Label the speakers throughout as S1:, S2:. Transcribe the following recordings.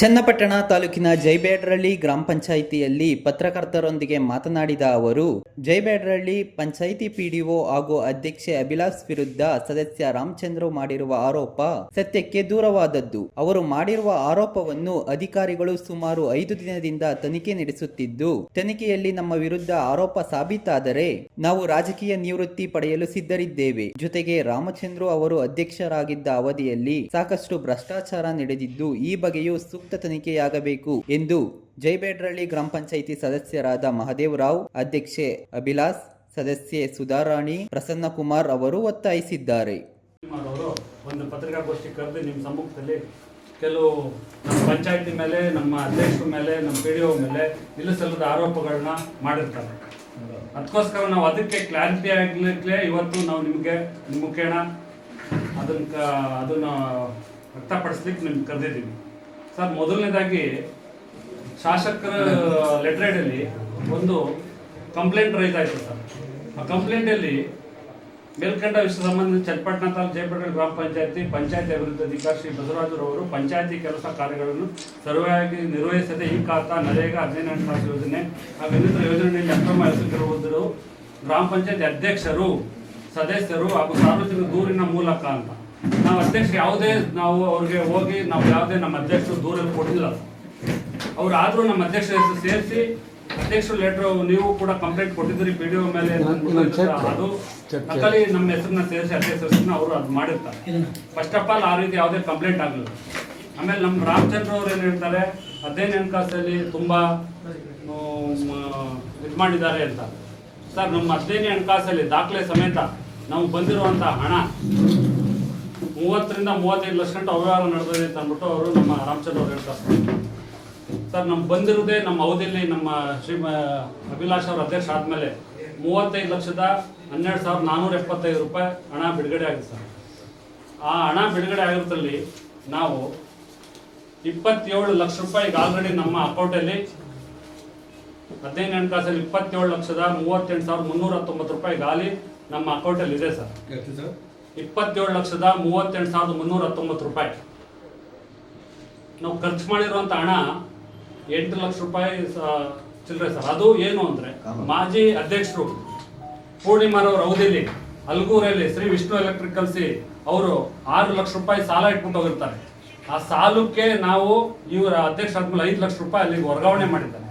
S1: ಚನ್ನಪಟ್ಟಣ ತಾಲೂಕಿನ ಜೈಬೇಡ್ರಳ್ಳಿ ಗ್ರಾಮ ಪಂಚಾಯಿತಿಯಲ್ಲಿ ಪತ್ರಕರ್ತರೊಂದಿಗೆ ಮಾತನಾಡಿದ ಅವರು, ಜೈಬೇಡ್ರಳ್ಳಿ ಪಂಚಾಯಿತಿ ಪಿಡಿಒ ಹಾಗೂ ಅಧ್ಯಕ್ಷೆ ಅಭಿಲಾಷ್ ವಿರುದ್ಧ ಸದಸ್ಯ ರಾಮಚಂದ್ರ ಮಾಡಿರುವ ಆರೋಪ ಸತ್ಯಕ್ಕೆ ದೂರವಾದದ್ದು. ಅವರು ಮಾಡಿರುವ ಆರೋಪವನ್ನು ಅಧಿಕಾರಿಗಳು ಸುಮಾರು ಐದು ದಿನದಿಂದ ತನಿಖೆ ನಡೆಸುತ್ತಿದ್ದು, ತನಿಖೆಯಲ್ಲಿ ನಮ್ಮ ವಿರುದ್ಧ ಆರೋಪ ಸಾಬೀತಾದರೆ ನಾವು ರಾಜಕೀಯ ನಿವೃತ್ತಿ ಪಡೆಯಲು ಸಿದ್ಧರಿದ್ದೇವೆ. ಜೊತೆಗೆ ರಾಮಚಂದ್ರ ಅವರು ಅಧ್ಯಕ್ಷರಾಗಿದ್ದ ಅವಧಿಯಲ್ಲಿ ಸಾಕಷ್ಟು ಭ್ರಷ್ಟಾಚಾರ ನಡೆದಿದ್ದು, ಈ ಬಗೆಯೂ ಸೂಕ್ತ ತನಿಖೆಯಾಗಬೇಕು ಎಂದು ಜೈಬೇಡ್ರಳ್ಳಿ ಗ್ರಾಮ ಪಂಚಾಯಿತಿ ಸದಸ್ಯರಾದ ಮಹದೇವರಾವ್, ಅಧ್ಯಕ್ಷೆ ಅಭಿಲಾಸ್, ಸದಸ್ಯೆ ಸುಧಾರಾಣಿ, ಪ್ರಸನ್ನಕುಮಾರ್ ಅವರು ಒತ್ತಾಯಿಸಿದ್ದಾರೆ.
S2: ಒಂದು ಪತ್ರಿಕಾಗೋಷ್ಠಿ ಕರೆದು ನಿಮ್ಮ ಸಮ್ಮುಖದಲ್ಲಿ ಕೆಲವು ನಮ್ಮ ಪಂಚಾಯತಿ ಮೇಲೆ, ನಮ್ಮ ಅಧ್ಯಕ್ಷರ ಮೇಲೆ, ನಮ್ಮ ಪಿ ಡಿ ಒ ಮೇಲೆ ನಿಲ್ಲಿಸಲಾದ ಆರೋಪಗಳನ್ನ ಮಾಡಿರ್ತಾರೆ. ಅದಕ್ಕೋಸ್ಕರ ನಾವು ಅದಕ್ಕೆ ಕ್ಲಾರಿಟಿ ಆಗಲಿಕ್ಕೆ ಇವತ್ತು ನಾವು ನಿಮಗೆ ನಿಮ್ಮ ಮುಖೇಣ ಅದನ್ನು ಅದನ್ನ ವ್ಯಕ್ತಪಡಿಸ್ಲಿಕ್ಕೆ ನಿಮ್ಗೆ ಕರೆದಿದ್ದೀವಿ. ಸರ್, ಮೊದಲನೇದಾಗಿ ಶಾಸಕರ ಅಲ್ಲಿ ಒಂದು ಕಂಪ್ಲೇಂಟ್ ರೈಸ್ ಆಯಿತು ಸರ್. ಆ ಕಂಪ್ಲೇಂಟಲ್ಲಿ ಮೇಲ್ಕಂಡ ವಿಷಯ ಸಂಬಂಧ ಚನ್ನಪಟ್ಟಣ ತಾಲೂಕು ಜಯಪಟ್ಟಣ ಗ್ರಾಮ ಪಂಚಾಯತಿ ಪಂಚಾಯತಿ ಅಭಿವೃದ್ಧಿ ಅಧಿಕಾರಿ ಶ್ರೀ ಬಸವರಾಜರವರು ಪಂಚಾಯತಿ ಕೆಲಸ ಕಾರ್ಯಗಳನ್ನು ಸರಿಯಾಗಿ ನಿರ್ವಹಿಸದೆ ಈ ಖಾತಾ ನರೇಗಾ ಹದಿನೈದು ಹಣಕಾಸು ಯೋಜನೆ ಹಾಗೂ ಇನ್ನಿತರ ಯೋಜನೆಯಲ್ಲಿ ಅಕ್ರಮ ಎಸಗಿರುವುದರು ಗ್ರಾಮ ಪಂಚಾಯತಿ ಅಧ್ಯಕ್ಷರು, ಸದಸ್ಯರು ಹಾಗೂ ಸಾರ್ವಜನಿಕ ದೂರಿನ ಮೂಲಕ ಅಂತ. ನಾವು ಅಧ್ಯಕ್ಷರು ಯಾವುದೇ ನಾವು ಅವ್ರಿಗೆ ಹೋಗಿ ನಾವು ಯಾವುದೇ ನಮ್ಮ ಅಧ್ಯಕ್ಷರು ದೂರಲ್ಲಿ ಕೊಟ್ಟಿಲ್ಲ. ಅವ್ರು ಆದರೂ ನಮ್ಮ ಅಧ್ಯಕ್ಷರ ಹೆಸರು ಸೇರಿಸಿ ಅಧ್ಯಕ್ಷರು ಲೆಟರ್ ನೀವು ಕೂಡ ಕಂಪ್ಲೇಂಟ್ ಕೊಟ್ಟಿದ್ದೀರಿ ಪಿ ಡಿ ಒ ಮೇಲೆ ಅದು ನಕಲಿ ನಮ್ಮ ಹೆಸರನ್ನ ಸೇರಿಸಿ ಅಧ್ಯಕ್ಷ ಹೆಸರನ್ನ ಅವರು ಅದು ಮಾಡಿರ್ತಾರೆ. ಫಸ್ಟ್ ಆಫ್ ಆಲ್ ಆ ರೀತಿ ಯಾವುದೇ ಕಂಪ್ಲೇಂಟ್ ಆಗಲಿಲ್ಲ ಆಮೇಲೆ ನಮ್ಮ ರಾಮಚಂದ್ರ ಅವ್ರು ಏನು ಹೇಳ್ತಾರೆ ಹದಿನೈದು ಹಣಕಾಸಲ್ಲಿ ತುಂಬ ಇದು ಮಾಡಿದ್ದಾರೆ ಅಂತ. ಸರ್ ನಮ್ಮ ಹದಿನೈದು ಹಣಕಾಸಲ್ಲಿ ದಾಖಲೆ ಸಮೇತ ನಾವು ಬಂದಿರುವಂಥ ಹಣ ಮೂವತ್ತರಿಂದ ಮೂವತ್ತೈದು ಲಕ್ಷ ಗಂಟೆ ಅವ್ಯವಹಾರ ನಡೆದಿದೆ ಅಂತ ಅಂದ್ಬಿಟ್ಟು ಅವರು ನಮ್ಮ ರಾಮಚಂದ್ರ ಅವ್ರು ಹೇಳ್ತಾರೆ ಸರ್ ನಮ್ಗೆ ಬಂದಿರೋದೇ ನಮ್ಮ ಅವಧಿಯಲ್ಲಿ ನಮ್ಮ ಶ್ರೀ ಅಭಿಲಾಷ್ ಅವ್ರ ಅಧ್ಯಕ್ಷ ಆದಮೇಲೆ ಮೂವತ್ತೈದು ಲಕ್ಷದ ಹನ್ನೆರಡು ಸಾವಿರದ ನಾನ್ನೂರ ಎಪ್ಪತ್ತೈದು ರೂಪಾಯಿ ಹಣ ಬಿಡುಗಡೆ ಆಗಿದೆ ಸರ್. ಆ ಹಣ ಬಿಡುಗಡೆ ಆಗಿರೋದ್ರಲ್ಲಿ ನಾವು ಇಪ್ಪತ್ತೇಳು ಲಕ್ಷ ರೂಪಾಯಿಗೆ ಆಲ್ರೆಡಿ ನಮ್ಮ ಅಕೌಂಟಲ್ಲಿ ಹದಿನೈದು ಹಣಕಾಸಲ್ಲಿ ಇಪ್ಪತ್ತೇಳು ಲಕ್ಷದ ಮೂವತ್ತೆಂಟು ಸಾವಿರದ ಮುನ್ನೂರ ಹತ್ತೊಂಬತ್ತು ರೂಪಾಯಿ ಗಾಲಿ ನಮ್ಮ ಅಕೌಂಟಲ್ಲಿ ಇದೆ ಸರ್? ಇಪ್ಪತ್ತೇಳು ಲಕ್ಷದ ಮೂವತ್ತೆಂಟು ಸಾವಿರದ ಮುನ್ನೂರ ಹತ್ತೊಂಬತ್ತು ರೂಪಾಯಿ. ನಾವು ಖರ್ಚು ಮಾಡಿರುವಂತ ಹಣ ಎಂಟು ಲಕ್ಷ ರೂಪಾಯಿ ಚಿಲ್ಲರೆ ಸರ್. ಅದು ಏನು ಅಂದ್ರೆ ಮಾಜಿ ಅಧ್ಯಕ್ಷರು ಪೂರ್ಣಿಮಾರವ್ರ ಅವಧಿಯಲ್ಲಿ ಅಲ್ಗೂರಲ್ಲಿ ಶ್ರೀ ವಿಷ್ಣು ಎಲೆಕ್ಟ್ರಿಕಲ್ಸಿ ಅವರು ಆರು ಲಕ್ಷ ರೂಪಾಯಿ ಸಾಲ ಇಟ್ಬಿಟ್ಟು ಹೋಗಿರ್ತಾರೆ. ಆ ಸಾಲಕ್ಕೆ ನಾವು ಇವರ ಅಧ್ಯಕ್ಷ ಆದ್ಮೇಲೆ ಐದು ಲಕ್ಷ ರೂಪಾಯಿ ಅಲ್ಲಿಗೆ ವರ್ಗಾವಣೆ ಮಾಡಿದ್ದಾರೆ.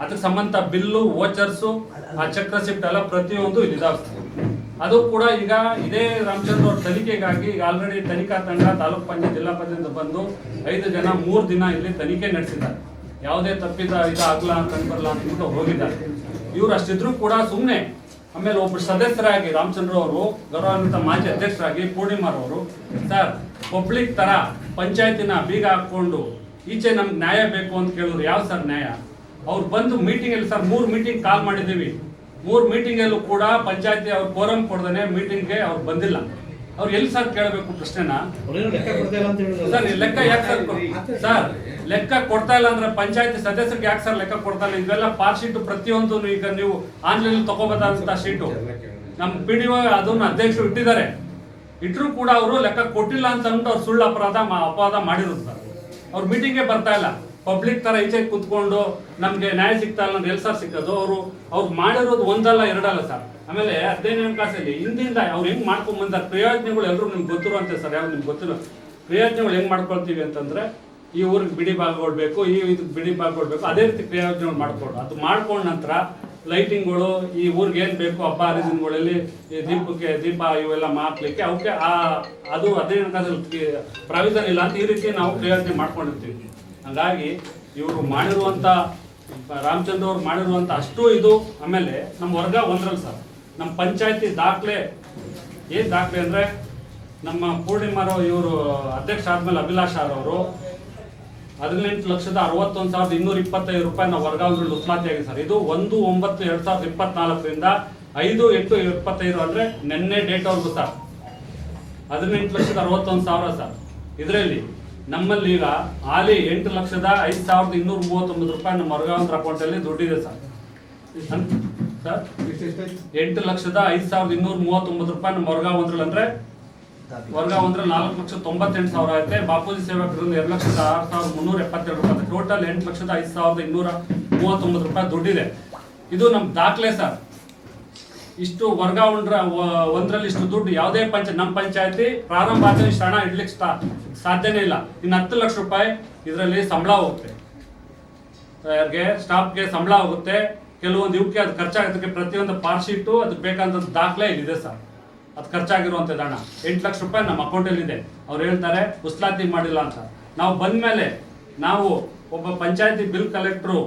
S2: ಅದಕ್ಕೆ ಸಂಬಂಧ ಬಿಲ್ಲು ವೋಚರ್ಸು ಆ ಚಕ್ರ ಶಿಫ್ಟ್ ಎಲ್ಲ ಪ್ರತಿಯೊಂದು ಇದಾಗ್ತದೆ. ಅದು ಕೂಡ ಈಗ ಇದೇ ರಾಮಚಂದ್ರ ಅವ್ರ ತನಿಖೆಗಾಗಿ ಈಗ ಆಲ್ರೆಡಿ ತನಿಖಾ ತಂಡ ತಾಲೂಕ್ ಪಂಚಾಯತ್ ಜಿಲ್ಲಾ ಪಂಚಾಯತ್ ಬಂದು ಐದು ಜನ ಮೂರು ದಿನ ಇಲ್ಲಿ ತನಿಖೆ ನಡೆಸಿದ್ದಾರೆ. ಯಾವುದೇ ತಪ್ಪಿದ ಇದಾಗಲ್ಲ ಅಂತ ಬರಲ್ಲ ಅಂದ್ಬಿಟ್ಟು ಹೋಗಿದ್ದಾರೆ. ಇವ್ರು ಅಷ್ಟಿದ್ರು ಕೂಡ ಸುಮ್ಮನೆ ಆಮೇಲೆ ಒಬ್ಬರು ಸದಸ್ಯರಾಗಿ ರಾಮಚಂದ್ರ ಅವರು, ಗೌರವಾನ್ವಿತ ಮಾಜಿ ಅಧ್ಯಕ್ಷರಾಗಿ ಪೂರ್ಣಿಮಾರವರು ಸರ್, ಪಬ್ಲಿಕ್ ತರ ಪಂಚಾಯತಿನ ಬೀಗ ಹಾಕೊಂಡು ಈಚೆ ನಮ್ಗೆ ನ್ಯಾಯ ಬೇಕು ಅಂತ ಕೇಳಿದ್ರು ಯಾವ ಸರ್ ನ್ಯಾಯ? ಅವ್ರು ಬಂದು ಮೀಟಿಂಗ್ ಅಲ್ಲಿ ಸರ್ ಮೂರು ಮೀಟಿಂಗ್ ಕಾಲ್ ಮಾಡಿದ್ದೀವಿ. ಮೂರು ಮೀಟಿಂಗ್ ಅಲ್ಲೂ ಕೂಡ ಪಂಚಾಯತಿ ಅವ್ರು ಕೋರಂ ಕೊಡ್ದೇನೆ ಮೀಟಿಂಗ್ಗೆ ಅವ್ರು ಬಂದಿಲ್ಲ. ಅವ್ರು ಎಲ್ಲಿ ಸರ್ ಕೇಳಬೇಕು ಪ್ರಶ್ನೆನ? ಸರ್ ಲೆಕ್ಕ ಯಾಕೆ ಸರ್ ಸರ್ ಲೆಕ್ಕ ಕೊಡ್ತಾ ಇಲ್ಲ ಅಂದ್ರೆ ಪಂಚಾಯತಿ ಸದಸ್ಯರಿಗೆ ಯಾಕೆ ಸರ್ ಲೆಕ್ಕ ಕೊಡ್ತಾ ಇಲ್ಲ? ಇವೆಲ್ಲ ಪಾರ್ ಶೀಟ್ ಪ್ರತಿಯೊಂದು ಈಗ ನೀವು ಆನ್ಲೈನ್ ತಗೋಬೇಕಾದಂತ ಶೀಟು ನಮ್ಮ ಪಿ ಡಿ ಒ ಅದನ್ನ ಅಧ್ಯಕ್ಷರು ಇಟ್ಟಿದ್ದಾರೆ. ಇಟ್ರು ಕೂಡ ಅವರು ಲೆಕ್ಕ ಕೊಟ್ಟಿಲ್ಲ ಅಂತ ಅಂದ್ಬಿಟ್ಟು ಅವ್ರು ಸುಳ್ಳು ಅಪರಾಧ ಅಪವಾದ ಮಾಡಿರೋದು ಸರ್. ಅವ್ರು ಮೀಟಿಂಗ್ಗೆ ಬರ್ತಾ ಇಲ್ಲ. ಪಬ್ಲಿಕ್ ಥರ ಈಚೆ ಕುತ್ಕೊಂಡು ನಮಗೆ ನ್ಯಾಯ ಸಿಗ್ತಾ ಇಲ್ಲ ಅಂದ್ರೆ ಎಲ್ಲಿ ಸರ್ ಸಿಕ್ಕೋದು? ಅವರು ಅವ್ರು ಮಾಡಿರೋದು ಒಂದಲ್ಲ, ಎರಡಲ್ಲ ಸರ್. ಆಮೇಲೆ ಹದಿನೈದನೇ ಕ್ಲಾಸಲ್ಲಿ ಹಿಂದಿಂದ ಅವ್ರು ಹೆಂಗೆ ಮಾಡ್ಕೊಂಡ್ ಬಂದಾರೆ? ಪ್ರಯೋಜನಗಳು ಎಲ್ಲರೂ ನಿಮ್ಗೆ ಗೊತ್ತಿರುವಂತೆ ಸರ್ ಯಾವ್ದು ನಿಮ್ಗೆ ಗೊತ್ತಿರೋ ಪ್ರಯೋಜನಗಳು ಹೆಂಗೆ ಮಾಡ್ಕೊಳ್ತೀವಿ ಅಂತಂದ್ರೆ ಈ ಊರಿಗೆ ಬಿಡಿ ಭಾಗ ಬೇಕು ಈ ಇದಕ್ಕೆ ಬಿಡಿ ಭಾಗ ಬೇಕು ಅದೇ ರೀತಿ ಪ್ರಯೋಜನಗಳು ಮಾಡ್ಕೊಡು ಅದು ಮಾಡ್ಕೊಂಡ ನಂತರ ಲೈಟಿಂಗ್ಗಳು, ಈ ಊರಿಗೆ ಏನು ಬೇಕು ಹಬ್ಬ ಹರಿದಿನಗಳಲ್ಲಿ ಈ ದೀಪಕ್ಕೆ ದೀಪ ಇವೆಲ್ಲ ಹಾಕ್ಲಿಕ್ಕೆ ಅವಕ್ಕೆ ಆ ಅದು ಅದೇ ಪ್ರಾವಿಧಾನ ಇಲ್ಲ ಅಂತ ಈ ರೀತಿ ನಾವು ಪ್ರಯೋಜನೆ ಮಾಡ್ಕೊಂಡಿರ್ತೀವಿ. ಹಾಗಾಗಿ ಇವರು ಮಾಡಿರುವಂತ, ರಾಮಚಂದ್ರ ಅವ್ರು ಮಾಡಿರುವಂತ ಅಷ್ಟು ಇದು ಆಮೇಲೆ ನಮ್ಮ ವರ್ಗ ಒಂದ್ರಲ್ಲಿ ಸರ್. ನಮ್ಮ ಪಂಚಾಯತಿ ದಾಖಲೆ, ಏನ್ ದಾಖಲೆ ಅಂದ್ರೆ ನಮ್ಮ ಪೂರ್ಣಿಮಾರು ಇವರು ಅಧ್ಯಕ್ಷ ಆದ್ಮೇಲೆ ಅಭಿಲಾಷ್ ಅವರು. ಹದಿನೆಂಟು ಲಕ್ಷದ ಅರವತ್ತೊಂದು ಸಾವಿರದ ಇನ್ನೂರ ಇಪ್ಪತ್ತೈದು ರೂಪಾಯಿ ನಾವು ವರ್ಗಾವಣೆ ಉತ್ಪಾದನೆ ಆಗಿದೆ ಸರ್. ಇದು ಒಂದು, ಒಂಬತ್ತು, ಎರಡ್ ಸಾವಿರದ ಇಪ್ಪತ್ನಾಲ್ಕರಿಂದ ಐದು, ಎಂಟು, ಇಪ್ಪತ್ತೈದು ಅಂದ್ರೆ ನಿನ್ನೆ ಡೇಟ್ ಅವ್ರಿಗೂ ಸರ್. ಹದಿನೆಂಟು ಲಕ್ಷದ ಅರವತ್ತೊಂದು ಸಾವಿರ ಸರ್. ಇದರಲ್ಲಿ ನಮ್ಮಲ್ಲಿ ಈಗ ಹಾಲಿ ಎಂಟು ಲಕ್ಷದ ಐದು ಸಾವಿರದ ಇನ್ನೂರ ಮೂವತ್ತೊಂಬತ್ತು ರೂಪಾಯಿ ನಮ್ಮ ವರ್ಗಾವಂತರ ಅಕೌಂಟಲ್ಲಿ ದುಡ್ಡಿದೆ ಸರ್. ಸರ್? ಎಂಟು ಲಕ್ಷದ ಐದು ಸಾವಿರದ ಇನ್ನೂರ ಮೂವತ್ತೊಂಬತ್ತು ರೂಪಾಯಿ ನಮ್ಮ ವರ್ಗಾವಂತರಲ್ಲಿ ಅಂದ್ರೆ ವರ್ಗಾವಂತರಲ್ಲಿ ನಾಲ್ಕು ಲಕ್ಷದ ತೊಂಬತ್ತೆಂಟು ಸಾವಿರ ಐತೆ ಬಾಪೂಜಿ ಸೇವಾ ಎರಡು ಲಕ್ಷದ ಆರು ಸಾವಿರದ ಮುನ್ನೂರ ಎಪ್ಪತ್ತೆರಡು ರೂಪಾಯಿ ಟೋಟಲ್ ಎಂಟು ಲಕ್ಷದ ಐದು ಸಾವಿರದ ಇನ್ನೂರ ಮೂವತ್ತೊಂಬತ್ತು ರೂಪಾಯಿ ದುಡ್ಡಿದೆ. ಇದು ನಮ್ಮ ದಾಖಲೆ ಸರ್. ಇಷ್ಟು ವರ್ಗ ವರ್ಗಾವಣೆ ಒಂದರಲ್ಲಿ ಇಷ್ಟು ದುಡ್ಡು, ಯಾವುದೇ ಪಂಚ ನಮ್ಮ ಪಂಚಾಯತಿ ಪ್ರಾರಂಭ ಆದ್ರೆ ಇಷ್ಟು ಹಣ ಇಡ್ಲಿಕ್ಕೆ ಸಾಧ್ಯನೇ ಇಲ್ಲ. ಇನ್ನು ಹತ್ತು ಲಕ್ಷ ರೂಪಾಯಿ ಇದರಲ್ಲಿ ಸಂಬಳ ಹೋಗುತ್ತೆ. ಯಾರಿಗೆ, ಸ್ಟಾಫ್ಗೆ ಸಂಬಳ ಹೋಗುತ್ತೆ. ಕೆಲವೊಂದು ಇವಕ್ಕೆ ಅದು ಖರ್ಚಾಗೋದಕ್ಕೆ ಪ್ರತಿಯೊಂದು ಪಾರ್ಶೀಟು ಅದಕ್ಕೆ ಬೇಕಾದಂಥ ದಾಖಲೆ ಇಲ್ಲಿದೆ ಸರ್. ಅದು ಖರ್ಚಾಗಿರುವಂಥದ್ದು ಹಣ. ಎಂಟು ಲಕ್ಷ ರೂಪಾಯಿ ನಮ್ಮ ಅಕೌಂಟಲ್ಲಿದೆ. ಅವ್ರು ಹೇಳ್ತಾರೆ, ಉಸ್ಲಾತಿ ಮಾಡಿಲ್ಲ ಅಂತ. ನಾವು ಬಂದ ಮೇಲೆ ನಾವು ಒಬ್ಬ ಪಂಚಾಯತಿ ಬಿಲ್ ಕಲೆಕ್ಟ್ರು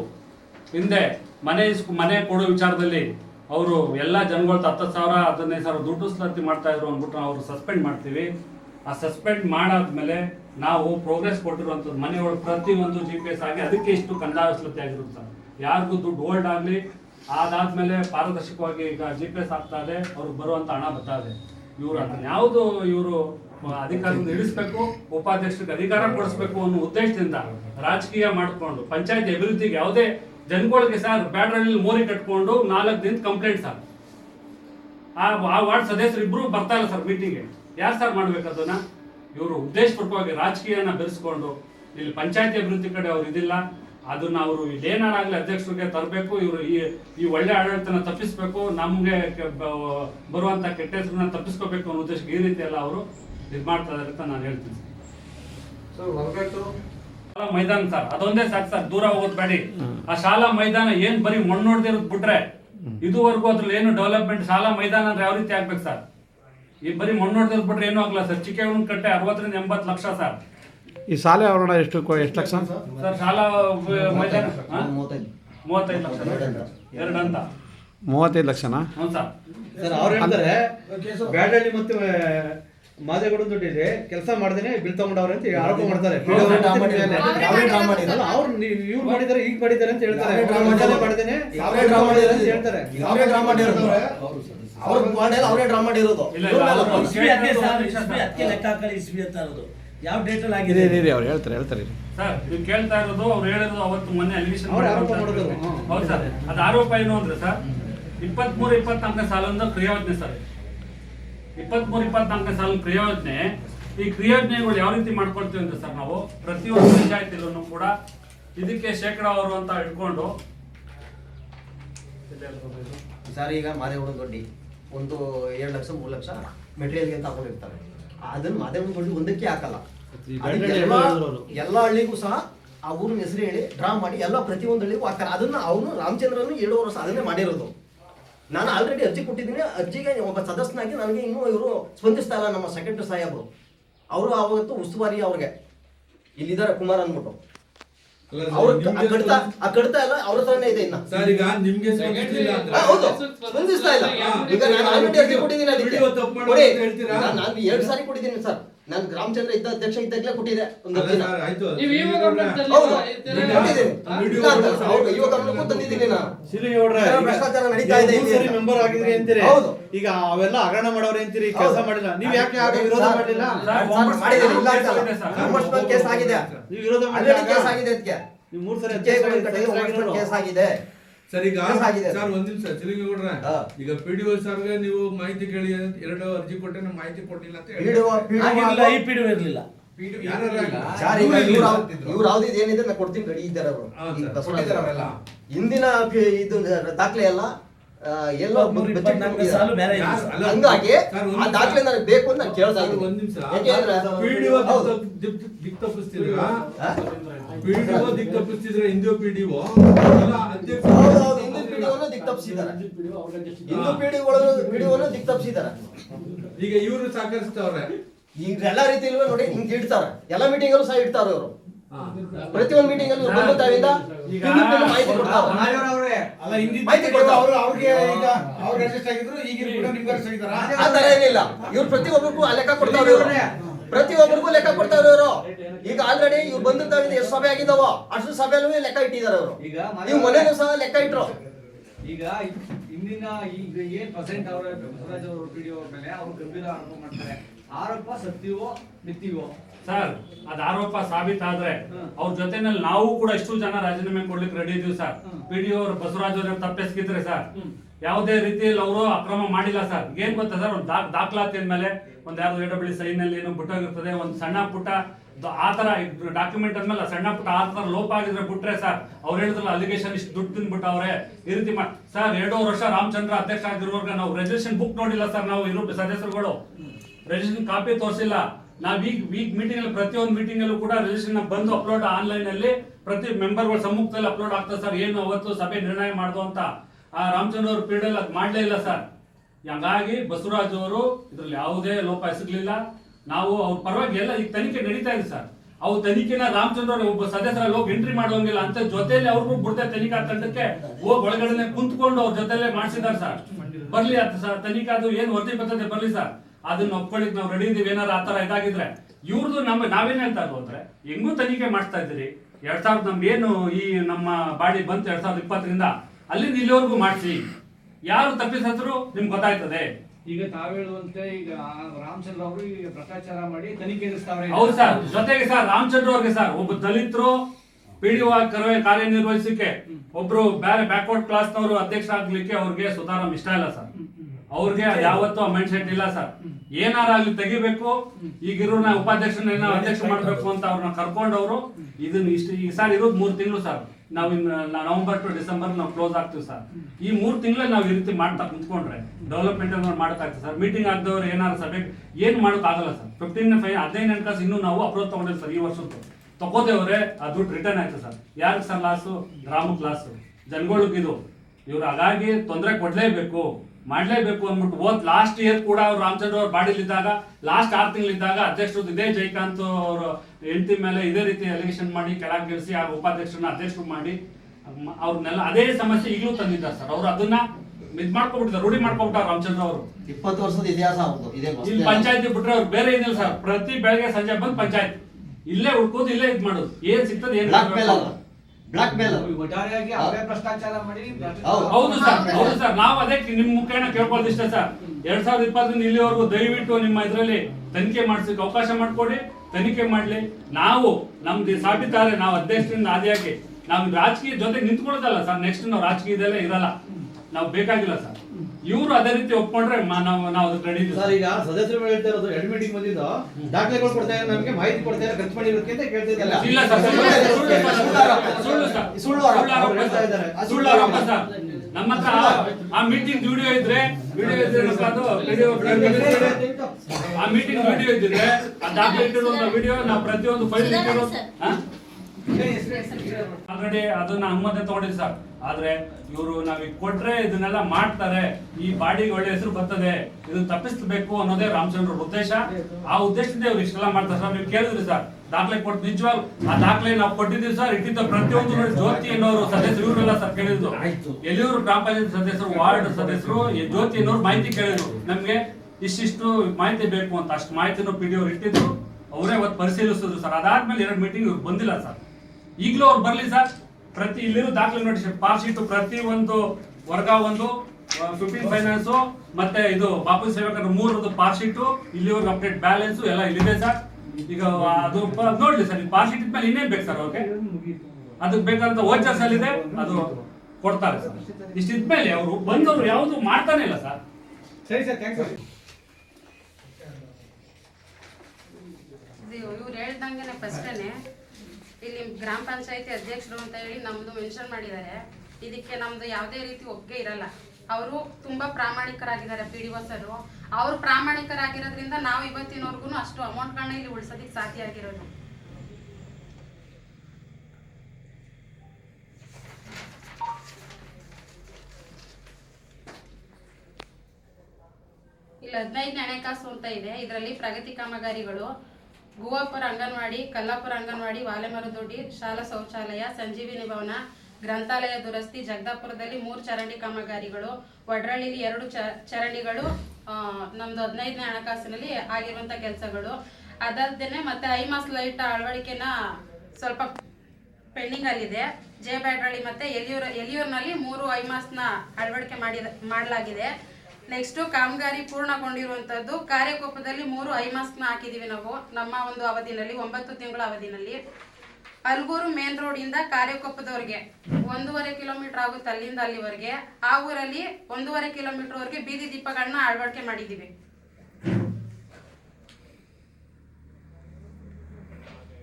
S2: ಹಿಂದೆ ಮನೆ ಮನೆ ಕೊಡೋ ವಿಚಾರದಲ್ಲಿ ಅವರು ಎಲ್ಲ ಜನಗಳು ಹತ್ತು ಸಾವಿರ, ಹದಿನೈದು ಸಾವಿರ ದುಡ್ಡು ಉಸ್ಲಾತಿ ಮಾಡ್ತಾ ಇದ್ರು ಅಂದ್ಬಿಟ್ಟು ಅವ್ರು ಸಸ್ಪೆಂಡ್ ಮಾಡ್ತೀವಿ. ಆ ಸಸ್ಪೆಂಡ್ ಮಾಡಾದ್ಮೇಲೆ ನಾವು ಪ್ರೋಗ್ರೆಸ್ ಕೊಟ್ಟಿರುವಂಥದ್ದು ಮನೆಯೊಳಗೆ ಪ್ರತಿಯೊಂದು ಜಿ ಪಿ ಎಸ್ ಆಗಿ ಅದಕ್ಕೆ ಇಷ್ಟು ಕಂದಾಯ ಸ್ಲತಿ ಆಗಿರುತ್ತೆ ಯಾರಿಗೂ ದುಡ್ಡು ಹೋಲ್ಡ್ ಆಗಲಿ, ಅದಾದ್ಮೇಲೆ ಪಾರದರ್ಶಕವಾಗಿ ಈಗ ಜಿ ಪಿ ಎಸ್ ಆಗ್ತಾ ಇದೆ ಅವ್ರಿಗೆ ಬರುವಂತ ಹಣ ಬರ್ತಾ ಇದೆ. ಇವರು ಅದನ್ನ ಯಾವುದು ಇವರು ಅಧಿಕಾರದಿಂದ ಇಳಿಸ್ಬೇಕು, ಉಪಾಧ್ಯಕ್ಷರಿಗೆ ಅಧಿಕಾರ ಕೊಡಿಸ್ಬೇಕು ಅನ್ನೋ ಉದ್ದೇಶದಿಂದ ರಾಜಕೀಯ ಮಾಡಿಕೊಂಡು, ಪಂಚಾಯತ್ ಅಭಿವೃದ್ಧಿಗೆ ಯಾವುದೇ ಜನಗಳಿಗೆ ಸರ್ ಬ್ಯಾಡ್ರಲ್ಲಿ ಮೋರಿ ಕಟ್ಕೊಂಡು ನಾಲ್ಕು ದಿನ ಕಂಪ್ಲೇಂಟ್ ಸರ್ ಆ ವಾರ್ಡ್ ಸದಸ್ಯರು ಇಬ್ರು ಬರ್ತಾ ಇಲ್ಲ ಸರ್ ಮೀಟಿಂಗ್ಗೆ ಯಾರು ಸರ್ ಮಾಡಬೇಕು ಅದನ್ನ? ಇವರು ಉದ್ದೇಶಪೂರ್ವಕವಾಗಿ ರಾಜಕೀಯನ ಬೆರೆಸ್ಕೊಂಡು, ಇಲ್ಲಿ ಪಂಚಾಯತಿ ಅಭಿವೃದ್ಧಿ ಕಡೆ ಅವ್ರು ಇದಿಲ್ಲ. ಅದನ್ನ ಅವರು ಇಲ್ಲೇನಾರಾಗಲಿ ಅಧ್ಯಕ್ಷರಿಗೆ ತರಬೇಕು, ಇವರು ಈ ಈ ಒಳ್ಳೆ ಆಡಳಿತನ ತಪ್ಪಿಸ್ಬೇಕು, ನಮಗೆ ಬರುವಂತ ಕೆಟ್ಟ ಹೆಸರನ್ನ ತಪ್ಪಿಸ್ಕೋಬೇಕು ಅನ್ನೋ ಉದ್ದೇಶಕ್ಕೆ ಈ ರೀತಿ ಎಲ್ಲ ಅವರು ಇದು ಮಾಡ್ತಾ ಇದ್ದಾರೆ ಅಂತ ನಾನು ಹೇಳ್ತೀನಿ. ಮೈದಾನ ಸರ್. ಅದೊಂದೇ ಸಾಕು ಸರ್. ದೂರ ಹೋಗೋದ್ ಬೇಡಿ. ಆ ಶಾಲಾ ಮೈದಾನ ಏನ್ ಬರೀ ಮಣ್ಣು ನೋಡ್ದಿರೋದ್ ಬಿಟ್ರೆ ಇದುವರೆಗೂ ಅದ್ರಲ್ಲಿ ಏನು ಡೆವಲಪ್ಮೆಂಟ್ ಶಾಲಾ ಮೈದಾನ ಅಂದ್ರೆ ಯಾವ ರೀತಿ ಆಗ್ಬೇಕು ಸರ್? ಈ ಬರೀ ಮಣ್ಣು ನೋಡ್ದಿರೋದ್ ಬಿಟ್ರೆ ಏನೂ ಆಗಲ್ಲ ಸರ್. ಚಿಕ್ಕ ಕಟ್ಟೆ ಅರವತ್ತರಿಂದ ಎಂಬತ್ತು ಲಕ್ಷ ಸರ್.
S3: ಈ ಶಾಲೆ ಆವರಣ ಎಷ್ಟು ಕೊ- ಎಷ್ಟು ಲಕ್ಷ?
S2: ಸರ್ ಶಾಲಾ ಮೈದಾನ ಹಾ? ಮೂವತ್ತೈದು ಲಕ್ಷ ಎರಡು ಅಂತ.
S3: ಮೂವತ್ತೈದು ಲಕ್ಷನಾ?
S2: ಹ್ಞೂ ಸರ್.
S4: ಸರ್ ಅವ್ರು ಹೇಳ್ತಾರೆ ಬ್ಯಾಡಳ್ಳಿ ಮತ್ತೆ ಮಾದೇಗೌಡ ಇದೆ. ಕೆಲಸ ಮಾಡ್ದೇನೆ ಬಿಲ್ ತಗೊಂಡವ್ರೆ ಅಂತ ಆರೋಪ ಮಾಡ್ತಾರೆ.
S5: ಅವ್ರೇ
S4: ಇವ್ರು ಮಾಡಿದಾರೆ ಈಗ ಮಾಡಿದಾರೆ ಅಂತ ಹೇಳ್ತಾರೆ.
S5: ಅವ್ರೇ ಡ್ರಾ
S4: ವಂಚನೆ ಮಾಡ್ದೇನೆ
S5: ಅವರೇ ಡ್ರಾ ಮಾಡಿರೋದು
S4: ಅಂತ ಹೇಳ್ತಾರೆ.
S5: ಅವರೇ ಅವ್ರ ಡ್ರಾ
S6: ಲೆಕ್ಕ ಇಸ್ವಿ ಅಂತ ಇರೋದು ಯಾವ ಡೇಟ್
S3: ಅಲ್ಲಿ
S6: ಆಗಿದೆ?
S3: ಇದೆ ಇದೆ ಅವ್ರು ಹೇಳ್ತಾರೆ ಹೇಳ್ತಾರೆ.
S2: ಸರ್ ನೀವು ಕೇಳ್ತಾ ಇರೋದು ಅವ್ರು ಹೇಳಿರೋದು ಅವತ್ತು ಮೊನ್ನೆ ಅಲಿಗೇಷನ್. ಹೌದು ಸರ್ ಅದು ಆರೋಪ ಏನು ಅಂದ್ರೆ ಸರ್ ಇಪ್ಪತ್ಮೂರು ಇಪ್ಪತ್ನಾಲ್ಕನೇ ಸಾಲಿಂದ ಕ್ರಿಯೋಜನೆ ಸರ್. ಇಪ್ಪತ್ಮೂರು ಇಪ್ಪತ್ನಾಲ್ಕನೇ ಸಾಲಿನ ಕ್ರಿಯೋಜನೆ ಈ ಕ್ರಿಯೋಜನೆಗಳು ಯಾವ ರೀತಿ ಮಾಡ್ಕೊಳ್ತೀವಿ ಅಂತ ಸರ್ ನಾವು ಪ್ರತಿಯೊಂದು ಪಂಚಾಯತಿಲೂ ಕೂಡ ಇದಕ್ಕೆ ಶೇಕಡಾವರು ಅಂತ ಇಟ್ಕೊಂಡು
S5: ಸರ್ ಈಗ ಮಾದೇಗೌಡ ದೊಡ್ಡಿ ಒಂದು ಎರಡು ಲಕ್ಷ ಮೂರು ಲಕ್ಷ ಮೆಟೀರಿಯಲ್ಗೆ ಅಂತ ಹಾಕೊಂಡಿರ್ತಾರೆ ಅದನ್ನ ಮಾದೇಗೌಡ ದೊಡ್ಡಿ ಒಂದಕ್ಕೆ ಹಾಕಲ್ಲ. ಎಲ್ಲ ಎಲ್ಲ ಹಳ್ಳಿಗೂ ಸಹ ಆ ಊರಿನ ಹೆಸರು ಹೇಳಿ ಡ್ರಾ ಮಾಡಿ ಎಲ್ಲ ಪ್ರತಿಯೊಂದು ಹಳ್ಳಿಗೂ ಹಾಕ್ತಾರೆ ಅದನ್ನ ಅವನು ರಾಮಚಂದ್ರನು ಏಳು ವರ್ಷ ಅದನ್ನೇ ಮಾಡಿರೋದು. ನಾನು ಆಲ್ರೆಡಿ ಅರ್ಜಿ ಕೊಟ್ಟಿದ್ದೀನಿ ಅರ್ಜಿಗೆ ಒಬ್ಬ ಸದಸ್ಯನಾಗಿ ನನಗೆ ಇನ್ನೂ ಇವರು ಸ್ಪಂದಿಸ್ತಾ ಇಲ್ಲ ನಮ್ಮ ಸೆಕ್ರೆಟರಿ ಸಾಹೇಬರು ಅವರು. ಅವತ್ತು ಉಸ್ತುವಾರಿ ಅವ್ರಿಗೆ. ಇಲ್ಲಿದ್ದಾರೆ ಕುಮಾರ್ ಅಂದ್ಬಿಟ್ಟು. ಅವ್ರ ಕಡಿತ ಆ ಕಡಿತ ಎಲ್ಲ ಅವ್ರ ಹತ್ರನೇ ಇದೆ ಇನ್ನ.
S7: ಸರ್ ಈಗ ನಿಮ್ಗೆ ಸ್ಪಂದಿಸ್ಲಿಲ್ಲ ಅಂದ್ರೆ?
S5: ಹಾ, ಹೌದು. ಸ್ಪಂದಿಸ್ತಾ ಇಲ್ಲ. ಈಗ ನಾನು ಆಲ್ರೆಡಿ ಅರ್ಜಿ ಕೊಟ್ಟಿದ್ದೀನಿ ಅದಕ್ಕೆ.
S7: ವಿಡಿಯೋ ತಪ್ಪು ಮಾಡೋದು
S5: ಕೊಡಿ
S7: ಅಂತ ಹೇಳ್ತೀರಾ?
S5: ನಾನು- ನಾನು ಎರಡು ಸಾರಿ ಕೊಟ್ಟಿದ್ದೀನಿ ಸರ್. ನಾನು ರಾಮಚಂದ್ರ ಇದ್ದ ಅಧ್ಯಕ್ಷ ಇದ್ದಾಗಲೇ ಕೊಟ್ಟಿದೆ ಒಂದು ಭ್ರಷ್ಟಾಚಾರ ನಡೀತಾ ಇದೆ ಇಲ್ಲಿ ಅಂತ.
S4: ಮೆಂಬರ್ ಆಗಿದ್ರಿ ಅಂತೀರಿ.
S5: ಹೌದು.
S4: ಈಗ ಅವೆಲ್ಲ ಹಗರಣ ಮಾಡೋರು ಅಂತೀರಿ ಕೆಲಸ. ಮಾಡಿಲ್ಲ. ನೀವ್ ಯಾಕೆ ಆಗ ವಿರೋಧ
S5: ಮಾಡಿಲ್ಲ ಕೇಸ್ ಆಗಿದೆ.
S4: ನೀವು ವಿರೋಧ ಮಾಡಿದ
S5: ಕೇಸ್ ಆಗಿದೆ ಅದಕ್ಕೆ
S4: ನೀವು ಮೂರ್ ಸರಿ
S5: ಕೇಸ್ ಆಗಿದೆ.
S7: ಸರ್ ಈಗ. ಸರ್ ಒಂದ್ ನಿಮಿಷ ಚಿಲಿಂಗೇಗೌಡ್ರೆ. ಈಗ ಪಿ ಡಿ ಒ ಸರ್ಗೆ ನೀವು ಮಾಹಿತಿ ಕೇಳಿ ಅಂತ ಎರಡು ಅರ್ಜಿ ಕೊಟ್ಟೆ ನಮ್ಗೆ ಮಾಹಿತಿ ಕೊಡ್ಲಿಲ್ಲ ಅಂತ ಹೇಳಿ
S6: ಈ
S5: ಪಿ ಡಿ ಇರಲಿಲ್ಲ. ಏನಿದೆ ನಾನು ಕೊಡ್ತೀನಿ ರೆಡಿ ಇದ್ದಾರೆ ಅವರು. ಹಿಂದಿನ ಇದು ದಾಖಲೆ ಎಲ್ಲ ಎಲ್ಲ ಹಂಗಾಗಿ
S7: ಒಂದ್
S5: ಆ
S7: ನಿಮಿಷ.
S5: ದಾಖಲೆ ನನಗೆ ಬೇಕು ಅಂತ ನಾನು ಕೇಳ್ತಾ ಇದ್ದೀನಿ.
S7: ಒಂದ್ ನಿಮಿಷ.
S5: ಯಾಕೆಂದ್ರೆ
S7: ಪಿ ಡಿ ಒ
S5: ಹೌದು.
S7: ದಿಕ್ ತಪ್ಪಿಸ್ತಿದ್ರೆ
S5: ಹೌದು, ಹೌದು, ಹಿಂದೂ ಪಿಡಿಒನು ದಿಕ್ ತಪ್ಪಿಸಿದ್ದಾರೆ ಹಿಂದೂ ಪಿಡಿಒಗಳು ಪಿಡಿಒನು ದಿಕ್ ತಪ್ಪಿಸಿದ್ದಾರೆ
S7: ಈಗ ಇವರು ಸಹಕರಿಸ್ತವ್ರೆ?
S5: ಈಗ ಎಲ್ಲ ರೀತಿಯಲ್ಲೂ ನೋಡಿ ಹಿಂಗ್ ಇಡ್ತಾರೆ. ಎಲ್ಲಾ ಮೀಟಿಂಗ್ ಅಲ್ಲೂ ಸಹ ಇಡ್ತಾರೆ ಅವರು
S7: ಪ್ರತಿ
S5: ಪ್ರತಿಯೊಂದು ಮೀಟಿಂಗ್ ಅಲ್ಲೂ ಬಂದು ತಾವಿಂದ
S2: ಈಗ
S5: ಮಾಹಿತಿ ಕೊಡ್ತಾರೆ.
S4: ಅಲ್ಲ ಹಿಂದಿ
S5: ಮಾಹಿತಿ ಕೊಡ್ತಾರೆ.
S4: ಅವರು ಅವ್ರಿಗೆ ಈಗ ಅವ್ರು ಅಡ್ಜಸ್ಟ್ ಆಗಿದ್ರು ಈಗ ಕೂಡ ನಿಮ್ಗೆ ಅಡ್ಜಸ್ಟ್ ಆಗಿದ್ದಾರಾ
S5: ಆ ತರ ಏನಿಲ್ಲ. ಇವ್ರು ಪ್ರತಿಯೊಬ್ಬರಿಗೂ ಲೆಕ್ಕ ಕೊಡ್ತಾವ್ರೆ ಇವ್ರು. ಪ್ರತಿಯೊಬ್ಬರಿಗೂ ಲೆಕ್ಕ ಕೊಡ್ತಾರೆ ಇವರು. ಈಗ ಆಲ್ರೆಡಿ ಇವ್ರು ಬಂದಿದ್ದಾಗಿಂದ ಎಷ್ಟು ಸಭೆ ಆಗಿದಾವ ಅಷ್ಟು ಸಭೆಯಲ್ಲೂ ಲೆಕ್ಕ ಇಟ್ಟಿದ್ದಾರೆ ಅವರು
S8: ಈಗ
S5: ನೀವು ಮನೆಯಲ್ಲೂ ಸಹ ಲೆಕ್ಕ ಇಟ್ರು.
S8: ಈಗ ಇಂದಿನ ಈಗ ಏನ್ ಪರ್ಸೆಂಟ್ ಅವರ ಬಸವರಾಜ್ ಅವರು ವಿಡಿಯೋ ಅವ್ರ ಮೇಲೆ ಅವ್ರು ಗಂಭೀರ ಆರೋಪ ಮಾಡ್ತಾರೆ. ಆರೋಪ ಸತ್ಯವೋ ಮಿತ್ತಿವೋ
S2: ಸರ್ ಅದ್ ಆರೋಪ ಸಾಬೀತಾದ್ರೆ ಅವ್ರ ಜೊತೆನಲ್ಲಿ ನಾವು ಕೂಡ ಎಷ್ಟು ಜನ ರಾಜೀನಾಮೆ ಕೊಡ್ಲಿಕ್ಕೆ ರೆಡಿ ಇದೀವಿ ಸರ್. ಪಿ ಡಿ ಅವ್ರು ಬಸವರಾಜ್ ಅವ್ರ ತಪ್ಪೆಸ್ಕಿದ್ರೆ ಸರ್ ಯಾವುದೇ ರೀತಿಯಲ್ಲಿ ಅವರು ಅಕ್ರಮ ಮಾಡಿಲ್ಲ ಸರ್. ಏನ್ ಗೊತ್ತಾ ಸರ್ ದಾಖಲಾತಿ ಮೇಲೆ ಒಂದ್ ಯಾವ್ದು ಎ ಡಬ್ಲ್ಯೂ ಸೈನ್ ಅಲ್ಲಿ ಏನೋ ಬಿಟ್ಟೋಗಿರ್ತದೆ ಒಂದು ಸಣ್ಣ ಪುಟ್ಟ ಆ ಥರ ಡಾಕ್ಯುಮೆಂಟ್ ಅಂದ್ಮೇಲೆ ಸಣ್ಣ ಪುಟ್ಟ ಆ ಥರ ಲೋಪ ಆಗಿದ್ರೆ ಬಿಟ್ರೆ ಸರ್, ಅವ್ರು ಹೇಳಿದ್ರಲ್ಲ ಅಲಿಗೇಷನ್ ಇಷ್ಟು ದುಡ್ಡು ತಿನ್ಬಿಟ್ಟವ್ರೆ ಈ ರೀತಿ ಮಾ ಸರ್ ಎರಡೂವರೆ ವರ್ಷ ರಾಮಚಂದ್ರ ಅಧ್ಯಕ್ಷ ಆಗಿರುವಾಗ ನಾವು ರೆಜಿಸ್ಟ್ರೇಷನ್ ಬುಕ್ ನೋಡಿಲ್ಲ ಸರ್, ನಾವು ಇರೋ ಸದಸ್ಯರುಗಳು. ರೆಜಿಸ್ಟ್ರೇಷನ್ ಕಾಪಿ ತೋರಿಸಿಲ್ಲ. ನಾವು ವೀಕ್ ವೀಕ್ ಮೀಟಿಂಗ್ ಅಲ್ಲಿ ಪ್ರತಿಯೊಂದು ಮೀಟಿಂಗ್ ಅಲ್ಲೂ ಕೂಡ ರಿಜಿಸ್ಟ್ರೇಷನ್ ಬಂದು ಅಪ್ಲೋಡ್ ಆನ್ಲೈನ್ ಅಲ್ಲಿ ಪ್ರತಿ ಮೆಂಬರ್ಗಳ ಸಮ್ಮುಖದಲ್ಲಿ ಅಪ್ಲೋಡ್ ಆಗ್ತದೆ ಸರ್, ಏನು ಅವತ್ತು ಸಭೆ ನಿರ್ಣಯ ಮಾಡ್ದು ಅಂತ. ಆ ರಾಮಚಂದ್ರ ಅವ್ರ ಪೀರಿಯಡ್ ಮಾಡ್ಲೇ ಇಲ್ಲ ಸರ್. ಹಂಗಾಗಿ ಬಸವರಾಜ್ ಅವರು ಇದ್ರಲ್ಲಿ ಯಾವುದೇ ಲೋಪ ಎಸಗಲಿಲ್ಲ. ನಾವು ಅವ್ರ ಪರವಾಗಿ ಎಲ್ಲ ಈಗ ತನಿಖೆ ನಡೀತಾ ಇದೆ ಸರ್. ಅವ್ರ ತನಿಖೆನ ರಾಮಚಂದ್ರ ಒಬ್ಬ ಸದಸ್ಯರಲ್ಲಿ ಹೋಗಿ ಎಂಟ್ರಿ ಮಾಡೋಂಗಿಲ್ಲ ಅಂತ ಜೊತೆಯಲ್ಲಿ ಅವ್ರಿಗೂ ಬಿಡದೆ ತನಿಖಾ ತಂಡಕ್ಕೆ ಹೋಗಿ ಒಳಗಡೆ ಕುಂತ್ಕೊಂಡು ಅವ್ರ ಜೊತೆಲೆ ಮಾಡಿಸಿದಾರೆ ಸರ್. ಬರ್ಲಿ ಅಂತ ಸರ್, ತನಿಖೆ ಅದು ಏನು ವರದಿ ಬರ್ತದೆ ಬರ್ಲಿ ಸರ್. ಅದನ್ನ ಒಪ್ಕೊಳ್ಳಿಕ್ ನಾವು ರೆಡಿ ಇದೀವಿ. ಏನಾರ ಆತರ ಇದಾಗಿದ್ರೆ ಇವ್ರದ್ದು ನಮ್ಮ, ನಾವೇನ್ ಹೇಳ್ತಾ ಇದ್ವು ಅಂದ್ರೆ ಹೆಂಗೂ ತನಿಖೆ ಮಾಡ್ತಾ ಇದ್ದೀರಿ. ಎರಡ್ ಸಾವಿರದ ಏನು ಈ ನಮ್ಮ ಬಾಡಿ ಬಂತು ಎರಡ್ ಸಾವಿರದ ಇಪ್ಪತ್ತರಿಂದ ಅಲ್ಲಿಂದ ಇಲ್ಲಿವರೆಗೂ ಮಾಡಿಸಿ. ಯಾರು ತಪ್ಪಿಸಿದ್ರು ನಿಮ್ಗೆ ಗೊತ್ತಾಯ್ತದೆ
S8: ಈಗ ತಾವ್ ಹೇಳುವಂತೆ ಈಗ ರಾಮಚಂದ್ರ ಅವರು ಈಗ ಭ್ರಷ್ಟಾಚಾರ ಮಾಡಿ ತನಿಖೆ ನಡೆಸ್ತಾವ್ರೆ
S2: ಹೌದು ಸರ್. ಜೊತೆಗೆ ಸರ್ ರಾಮಚಂದ್ರ ಅವ್ರಿಗೆ ಸರ್ ಒಬ್ಬ ದಲಿತರು ಪಿಡಿಒ ಕಾರ್ಯನಿರ್ವಹಿಸಕ್ಕೆ ಒಬ್ರು ಬೇರೆ ಬ್ಯಾಕ್ವರ್ಡ್ ಕ್ಲಾಸ್ ನವರು ಅಧ್ಯಕ್ಷ ಆಗ್ಲಿಕ್ಕೆ ಅವ್ರಿಗೆ ಸುಧಾರಾಮ್ ಇಷ್ಟ ಇಲ್ಲ ಸರ್. ಅವ್ರಿಗೆ ಯಾವತ್ತೂ ಮೈಂಡ್ ಸೆಟ್ ಇಲ್ಲ ಸರ್. ಏನಾರ ಅಲ್ಲಿ ತೆಗಿಬೇಕು ಈಗಿರೋ ನಾ ಉಪಾಧ್ಯಕ್ಷನ ಅಧ್ಯಕ್ಷ ಮಾಡ್ಬೇಕು ಅಂತ ಅವ್ರನ್ನ ಕರ್ಕೊಂಡವ್ರು ಇದನ್ನ ಇಷ್ಟು ಈಗ ಸರ್ ಇರೋದು ಮೂರ್ ತಿಂಗಳು ಸರ್. ನಾವ್ ಇನ್ನು ನವೆಂಬರ್ ಟು ಡಿಸೆಂಬರ್ ನಾವು ಕ್ಲೋಸ್ ಆಗ್ತೀವಿ ಸರ್. ಈ ಮೂರು ತಿಂಗಳಲ್ಲಿ ನಾವು ಈ ರೀತಿ ಮಾಡ್ತಾ ಕುಂತ್ಕೊಂಡ್ರೆ, ಡೆವಲಪ್ಮೆಂಟ್ ಮಾಡಕ್ಕಾಗ್ತದೆ ಸರ್. ಮೀಟಿಂಗ್ ಆಗದವ್ರು ಏನಾರ ಸಭೆ ಏನು ಆಗಲ್ಲ ಸರ್. ಫಿಫ್ಟೀನ್ ಫೈವ್ ಹದಿನೈದು ಹಣಕಾಸು ಇನ್ನೂ ನಾವು ಅಪ್ರೋಚ್ ತಗೊಂಡಿಲ್ಲ ಸರ್ ಈ ವರ್ಷದ್ದು. ತಗೋದೇವ್ರೆ ಆ ದುಡ್ಡು ರಿಟರ್ನ್ ಆಯ್ತು ಸರ್. ಯಾರಿಗೆ ಸರ್ ಲಾಸು ಗ್ರಾಮಕ್ಕೆ ಲಾಸು ಜನಗಳಿಗೆ ಇದು. ಇವ್ರು ಹಾಗಾಗಿ ತೊಂದರೆ ಕೊಡ್ಲೇಬೇಕು. ಮಾಡ್ಲೇಬೇಕು ಅಂದ್ಬಿಟ್ಟು ಓದ್ ಲಾಸ್ಟ್ ಇಯರ್ ಕೂಡ ಅವ್ರು ರಾಮಚಂದ್ರ ಅವ್ರ ಬಾಡಿಲಿದ್ದಾಗ ಲಾಸ್ಟ್ ಆರು ತಿಂಗಳಿದ್ದಾಗ ಅಧ್ಯಕ್ಷರು ಇದೇ ಜಯಕಾಂತ್ ಅವರು ಹೆಂಡತಿ ಮೇಲೆ ಇದೇ ರೀತಿ ಅಲಿಗೇಷನ್ ಮಾಡಿ ಕೆಳಗೆ ಆ ಉಪಾಧ್ಯಕ್ಷರನ್ನ ಅಧ್ಯಕ್ಷರು ಮಾಡಿ ಅವ್ರನ್ನೆಲ್ಲ ಅದೇ ಸಮಸ್ಯೆ ಈಗಲೂ ತಂದಿದ್ದಾರೆ ಸರ್ ಅವ್ರು ಅದನ್ನ ಇದ್ ಮಾಡ್ಕೊಬಿಟ್ಟಿದ್ದಾರೆ ರೂಢಿ ಮಾಡ್ಕೊಬಿಟ್ಟಾರ ರಾಮಚಂದ್ರ ಅವರು.
S5: ಇಪ್ಪತ್ತು ವರ್ಷದ ಇತಿಹಾಸ
S2: ಇಲ್ಲಿ ಪಂಚಾಯತಿ ಬಿಟ್ರೆ ಅವ್ರು ಬೇರೆ ಏನಿಲ್ಲ ಸರ್ ಪ್ರತಿ ಬೆಳಗ್ಗೆ ಸಂಜೆ ಬಂದು ಪಂಚಾಯತ್. ಇಲ್ಲೇ ಹುಡ್ಕೋದು ಇಲ್ಲೇ ಇದ್ ಮಾಡೋದು. ಏನ್ ಸಿಗ್ತದೆ ಏನ್
S5: ಬ್ಲಾಕ್ ಮೇಲ್
S8: ಒಟ್ಟಾರೆಯಾಗಿ ಅವರೇ ಭ್ರಷ್ಟಾಚಾರ ಮಾಡಿ
S5: ಹೌದು.
S2: ಹೌದು ಸರ್ ಹೌದು ಸರ್. ನಾವು ಅದೇ ನಿಮ್ ಮುಖೇನ ಕೇಳ್ಕೊಳ್ದಿಷ್ಟ ಸರ್. ಎರಡ್ ಸಾವಿರದ ಇಪ್ಪತ್ತರಿಂದ ಇಲ್ಲಿವರೆಗೂ ದಯವಿಟ್ಟು ನಿಮ್ಮ ಇದರಲ್ಲಿ ತನಿಖೆ ಮಾಡಿಸಕ್ಕೆ ಅವಕಾಶ ಮಾಡಿಕೊಡಿ ತನಿಖೆ ಮಾಡ್ಲಿ. ನಾವು ನಮ್ದು ಸಾಬೀತಾರೆ ನಾವು ಅಧ್ಯಕ್ಷರಿಂದ ಆದಿಯಾಗಿ ನಾವು ರಾಜಕೀಯ ಜೊತೆ ನಿಂತ್ಕೊಳ್ಳೋದಲ್ಲ ಸರ್. ನೆಕ್ಸ್ಟ್ ನಾವು ರಾಜಕೀಯದಲ್ಲೇ ಇರಲ್ಲ. ನಾವು ಬೇಕಾಗಿಲ್ಲ ಸರ್. ಇವರು ಅದೇ ರೀತಿ ಒಪ್ಕೊಂಡ್ರೆ ನಾವು ನಾವು ಅದಕ್ಕೆ ರೆಡಿ
S4: ಸರ್ ಈಗ ಸದಸ್ಯರು ಹೇಳ್ತಾ ಇರೋದು ಎರಡು ಮೀಟಿಂಗ್ ಬಂದಿದ್ದು ದಾಖಲೆಗಳು ಕೊಡ್ತಾ ಇದ್ದಾರೆ ನಮಗೆ ಮಾಹಿತಿ ಕೊಡ್ತಾ ಇದ್ದಾರೆ ಖರ್ಚು ಮಾಡಿರೋಕೆ ಅಂತ ಕೇಳ್ತಾ ಇದ್ದಲ್ಲ
S2: ಇಲ್ಲ ಸರ್ ಸುಳ್ಳು ಸರ್, ಸುಳ್ಳು ಸರ್, ಸುಳ್ಳು ಆರೋಪ,
S4: ಹೇಳ್ತಾ ಇದ್ದಾರೆ.
S2: ಸುಳ್ಳು ಆರೋಪ ಸರ್. ನಮ್ಮ ಹತ್ರ ಆ ಮೀಟಿಂಗ್ ವಿಡಿಯೋ ಇದ್ರೆ ವಿಡಿಯೋ ಇದ್ರೆ ಅದು? video- ಆ ಮೀಟಿಂಗ್ ವಿಡಿಯೋ ಇದ್ರೆ ಆ ದಾಖಲೆ ಇಟ್ಟಿರುವಂತ ವಿಡಿಯೋ ನಾವು ಪ್ರತಿಯೊಂದು ಫೈಲ್ ಇಟ್ಟಿರೋ ಆಲ್ರೆಡಿ ಅದನ್ನ ಅನುಮತಿ ತಗೊಂಡಿದ್ ಸರ್. ಆದ್ರೆ ಇವರು ನಾವೀಗ ಕೊಟ್ರೆ ಇದನ್ನೆಲ್ಲ ಮಾಡ್ತಾರೆ. ಈ ಬಾಡಿಗೆ ಒಳ್ಳೆ ಹೆಸರು ಬರ್ತದೆ. ಇದನ್ನ ತಪ್ಪಿಸಬೇಕು ಅನ್ನೋದೇ ರಾಮಚಂದ್ರ ಉದ್ದೇಶ. ಆ ಉದ್ದೇಶದಿಂದ ಇವ್ರು ಇಷ್ಟೆಲ್ಲ ಮಾಡ್ತಾರೆ ಸರ್. ನೀವು ಕೇಳಿದ್ರಿ ಸರ್. ದಾಖಲೆ ಕೊಟ್ಟು ನಿಜವಾಗ್ ಆ ದಾಖಲೆ ನಾವು ಕೊಟ್ಟಿದ್ದೀವಿ ಸರ್. ಇಟ್ಟಿದ್ದ ಪ್ರತಿಯೊಂದು ಜ್ಯೋತಿ ಅನ್ನೋರು ಸದಸ್ಯರು ಇವರೆಲ್ಲ ಸರ್ ಕೇಳಿದ್ರು ಎಲ್ಲಿಯವರು ಗ್ರಾಮ ಪಂಚಾಯತ್ ಸದಸ್ಯರು ವಾರ್ಡ್ ಸದಸ್ಯರು ಈ ಜ್ಯೋತಿ ಅನ್ನೋರು ಮಾಹಿತಿ ಕೇಳಿದ್ರು. ನಮ್ಗೆ ಇಷ್ಟಿಷ್ಟು ಮಾಹಿತಿ ಬೇಕು ಅಂತ. ಅಷ್ಟು ಮಾಹಿತಿನೂ ಪಿ ಡಿ ಅವ್ರು ಇಟ್ಟಿದ್ರು. ಅವರೇ ಅವತ್ತು ಪರಿಶೀಲಿಸಿದ್ರು ಸರ್. ಅದಾದ್ಮೇಲೆ ಎರಡು ಮೀಟಿಂಗ್ ಇವ್ರು ಬಂದಿಲ್ಲ ಸರ್. ಈಗಲೂ ಅವ್ರು ಬರಲಿ ಸರ್. ಪ್ರತಿ ಇಲ್ಲಿರೋ ದಾಖಲೆ ನೋಡಿ ಪಾಸ್ ಪಾರ್ ಶೀಟ್ ಪ್ರತಿ ಒಂದು ವರ್ಗ ಒಂದು ಫಿಫ್ಟೀನ್ ಫೈನಾನ್ಸ್ ಮತ್ತೆ ಇದು ಬಾಪು ಸೇವಕರ ಮೂರದು ಪಾರ್ ಶೀಟ್ ಇಲ್ಲಿವರೆಗೂ ಅಪ್ಡೇಟ್ ಬ್ಯಾಲೆನ್ಸ್ ಎಲ್ಲ ಇಲ್ಲಿದೆ ಸರ್. ಈಗ ಅದು ಪ- ನೋಡ್ಲಿ ಸರ್ ಪಾಸ್ ಶೀಟ್ ಮೇಲೆ ಇನ್ನೇನು ಬೇಕು ಸರ್ ಓಕೆ ಅದಕ್ಕೆ ಬೇಕಾದಂತ ವೋಚರ್ಸ್ ಅಲ್ಲಿ ಇದೆ ಅದು ಕೊಡ್ತಾರೆ ಸರ್. ಇಷ್ಟಿದ್ಮೇಲೆ ಅವರು ಬಂದವರು ಯಾವುದು ಮಾಡ್ತಾನೆ ಇಲ್ಲ ಸರ್.
S8: ಸರಿ ಸರ್ ಥ್ಯಾಂಕ್ಸ್
S9: ಇವ್ರು ಹೇಳ್ದಂಗೆ ಫಸ್ಟೇನೆ ಇಲ್ಲಿ ಗ್ರಾಮ ಪಂಚಾಯತಿ ಅಧ್ಯಕ್ಷರು ಅಂತ ಹೇಳಿ ನಮ್ದು ಮೆನ್ಷನ್ ಮಾಡಿದ್ದಾರೆ. ಇದಕ್ಕೆ ನಮ್ದು ಯಾವುದೇ ರೀತಿ ಒಪ್ಪಿಗೆ ಇರಲ್ಲ. ಅವರು ತುಂಬಾ ಪ್ರಾಮಾಣಿಕರಾಗಿದ್ದಾರೆ ಪಿ ಡಿ ಸರು. ಅವರು ಪ್ರಾಮಾಣಿಕರಾಗಿರೋದ್ರಿಂದ ನಾವು ಇವತ್ತಿನವರೆಗೂ ಅಷ್ಟು ಅಮೌಂಟ್ಗಳನ್ನ ಇಲ್ಲಿ ಉಳಿಸೋದಕ್ಕೆ ಸಾಧ್ಯ ಆಗಿರೋದು. ಇಲ್ಲಿ ಹದಿನೈದನೇ ಹಣಕಾಸು ಅಂತ ಇದೆ. ಇದರಲ್ಲಿ ಪ್ರಗತಿ ಕಾಮಗಾರಿಗಳು. ಗುವಾಪುರ ಅಂಗನವಾಡಿ, ಕಲ್ಲಾಪುರ ಅಂಗನವಾಡಿ ವಾಲೆಮರದೊಡ್ಡಿ ಶಾಲಾ ಶೌಚಾಲಯ, ಸಂಜೀವಿನಿ ಭವನ, ಗ್ರಂಥಾಲಯ ದುರಸ್ತಿ, ಜಗದಾಪುರದಲ್ಲಿ ಮೂರು ಚರಂಡಿ ಕಾಮಗಾರಿಗಳು, ವಡ್ರಳ್ಳಿಲಿ ಎರಡು ಚರಂಡಿಗಳು ನಮ್ದು ಹದಿನೈದನೇ ಹಣಕಾಸಿನಲ್ಲಿ ಆಗಿರುವಂತ ಕೆಲಸಗಳು. ಅದಲ್ದೇನೆ ಮತ್ತೆ ಐಮಾಸ್ ಲೈಟ್ ಅಳವಡಿಕೆನ ಸ್ವಲ್ಪ ಪೆಂಡಿಂಗ್ ಅಲ್ಲಿದೆ ಜೆ ಬ್ಯಾಡ್ರಳ್ಳಿ ಮತ್ತೆ ಎಲಿಯೂರ್, ಎಲಿಯೂರ್ನಲ್ಲಿ ಮೂರು ಐಮಾಸ್ನ ಅಳವಡಿಕೆ ಮಾಡಿದ, ಮಾಡಲಾಗಿದೆ. ನೆಕ್ಸ್ಟು ಕಾಮಗಾರಿ ಪೂರ್ಣಗೊಂಡಿರುವಂಥದ್ದು ಕಾರ್ಯಕೋಪದಲ್ಲಿ ಮೂರು ಐ ಮಾಸ್ಕ್ನ ಹಾಕಿದ್ದೀವಿ ನಾವು. ನಮ್ಮ ಒಂದು ಅವಧಿನಲ್ಲಿ, ಒಂಬತ್ತು ತಿಂಗಳ ಅವಧಿನಲ್ಲಿ. ಅಲ್ಗೂರು ಮೇನ್ ರೋಡಿಂದ ಕಾರ್ಯಕೋಪದವರಿಗೆ ಒಂದೂವರೆ ಕಿಲೋಮೀಟರ್ ಆಗುತ್ತೆ ಅಲ್ಲಿಂದ ಅಲ್ಲಿವರೆಗೆ. ಆ ಊರಲ್ಲಿ ಒಂದೂವರೆ ಕಿಲೋಮೀಟರ್ವರೆಗೆ ಬೀದಿ ದೀಪಗಳನ್ನ ಅಳವಡಿಕೆ ಮಾಡಿದ್ದೀವಿ